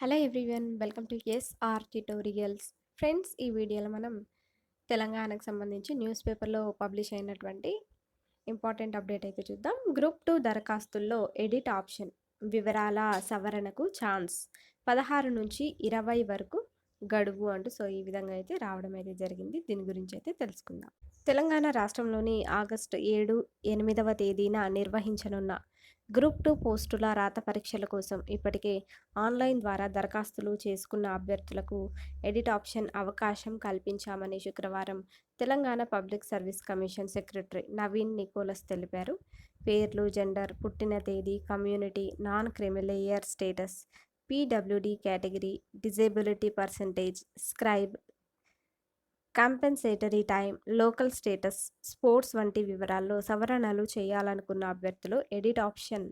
Hello everyone welcome to S R tutorials. Friends ఈ వీడియోలో మనం తెలంగాణకు సంబంధించి న్యూస్ పేపర్లో పబ్లిష్ అయినటువంటి ఇంపార్టెంట్ అప్డేట్ అయితే చూద్దాం. గ్రూప్ టూ దరఖాస్తుల్లో ఎడిట్ ఆప్షన్ వివరాల సవరణకు ఛాన్స్ పదహారు నుంచి ఇరవై వరకు గడువు అంటూ సో ఈ విధంగా అయితే రావడం అయితే జరిగింది. దీని గురించి అయితే తెలుసుకుందాం. తెలంగాణ రాష్ట్రంలోని ఆగస్టు ఏడు ఎనిమిదవ తేదీన నిర్వహించనున్న గ్రూప్ టూ పోస్టుల రాత పరీక్షల కోసం ఇప్పటికే ఆన్లైన్ ద్వారా దరఖాస్తులు చేసుకున్న అభ్యర్థులకు ఎడిట్ ఆప్షన్ అవకాశం కల్పించామని శుక్రవారం Telangana public service commission secretary Naveen Nicholas తెలిపారు. పేర్లు జెండర్ పుట్టిన తేదీ community non creamy layer status PWD category disability percentage scribe compensatory time local status sports వంటి వివరాల్లో సవరణలు చేయాలనుకున్న అభ్యర్థులు ఎడిట్ ఆప్షన్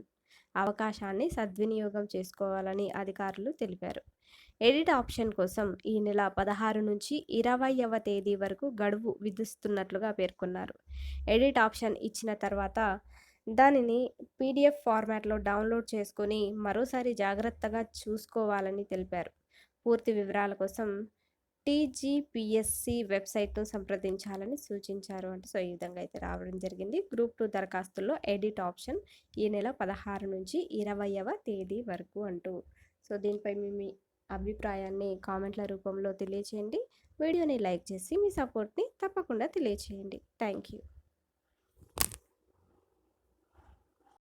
అవకాశాన్ని సద్వినియోగం చేసుకోవాలని అధికారులు తెలిపారు. ఎడిట్ ఆప్షన్ కోసం ఈ నెల పదహారు నుంచి ఇరవైవ తేదీ వరకు గడువు విధిస్తున్నట్లుగా పేర్కొన్నారు. ఎడిట్ ఆప్షన్ ఇచ్చిన తర్వాత దానిని పీడిఎఫ్ ఫార్మాట్లో డౌన్లోడ్ చేసుకొని మరోసారి జాగ్రత్తగా చూసుకోవాలని తెలిపారు. పూర్తి వివరాల కోసం టీజీపీఎస్సి వెబ్సైట్ను సంప్రదించాలని సూచించారు అంటే సో ఈ విధంగా అయితే రావడం జరిగింది. గ్రూప్ టూ దరఖాస్తుల్లో ఎడిట్ ఆప్షన్ ఈ నెల పదహారు నుంచి ఇరవైవ తేదీ వరకు అంటూ. సో దీనిపై మీ మీ అభిప్రాయాన్ని కామెంట్ల రూపంలో తెలియచేయండి. వీడియోని లైక్ చేసి మీ సపోర్ట్ని తప్పకుండా తెలియచేయండి. Thank you